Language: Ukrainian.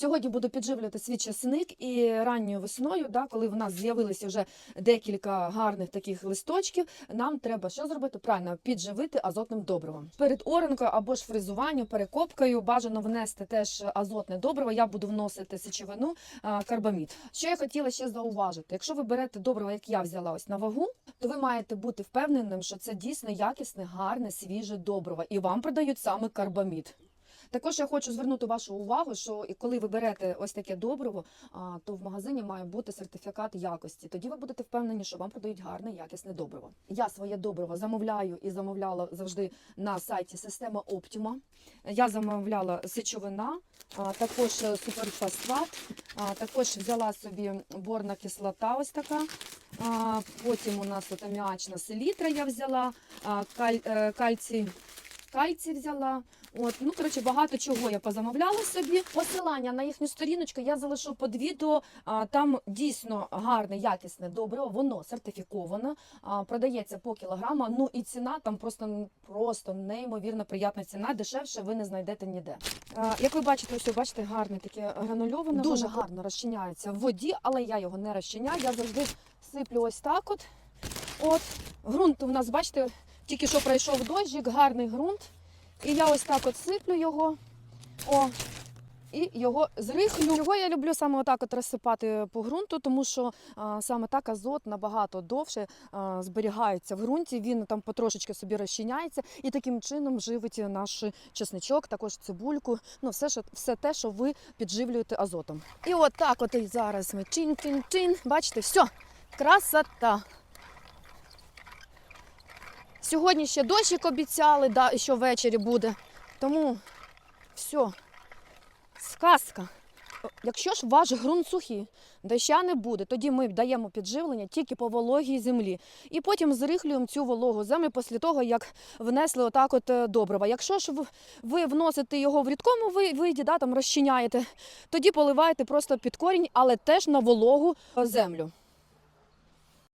Сьогодні буду підживлювати свій часник і ранньою весною, да, коли в нас з'явилися вже декілька гарних таких листочків, нам треба що зробити? Правильно, підживити азотним добривом. Перед оренкою або ж фрезуванням, перекопкою бажано внести теж азотне добриво. Я буду вносити сечовину карбамід. Що я хотіла ще зауважити? Якщо ви берете добриво, як я взяла ось на вагу, то ви маєте бути впевненим, що це дійсно якісне, гарне, свіже добриво, і вам продають саме карбамід. Також я хочу звернути вашу увагу, що коли ви берете ось таке добриво, то в магазині має бути сертифікат якості. Тоді ви будете впевнені, що вам продають гарне якісне добриво. Я своє добриво замовляю і замовляла завжди на сайті система Optima. Я замовляла сечовина, також е, суперфосфат, також взяла собі борна кислота, ось така. Потім у нас аміачна селітра я взяла, каль, е, кальцій кальцій взяла. От, ну коротше, багато чого я позамовляла собі. Посилання на їхню сторіночку я залишу під відео. А, там дійсно гарне, якісне добриво, воно сертифіковано, а, продається по кілограму. Ну і ціна там просто просто неймовірно приятна ціна. Дешевше ви не знайдете ніде. А, як ви бачите, ось бачите, гарне таке гранульоване, дуже гарно розчиняється в воді, але я його не розчиняю. Я завжди сиплю ось так. От. От ґрунт у нас, бачите, тільки що пройшов дощик, гарний ґрунт. І я ось так от сиплю його. О, і його зрихлю. Його я люблю саме отак от розсипати по ґрунту, тому що а, саме так азот набагато довше а, зберігається в ґрунті. Він там потрошечки собі розчиняється і таким чином живить наш чесничок, також цибульку. Ну, все, що, все те, що ви підживлюєте азотом. І от от і зараз ми чин-чин-чин. Бачите, все, красота. Сьогодні ще дощик обіцяли, да, що ввечері буде. Тому все, сказка. Якщо ж ваш ґрунт сухий, доща не буде, тоді ми даємо підживлення тільки по вологій землі. І потім зрихлюємо цю вологу землю після того, як внесли отак от е, добрива. Якщо ж ви вносите його в рідкому виді, да, там розчиняєте, тоді поливаєте просто під корінь, але теж на вологу землю.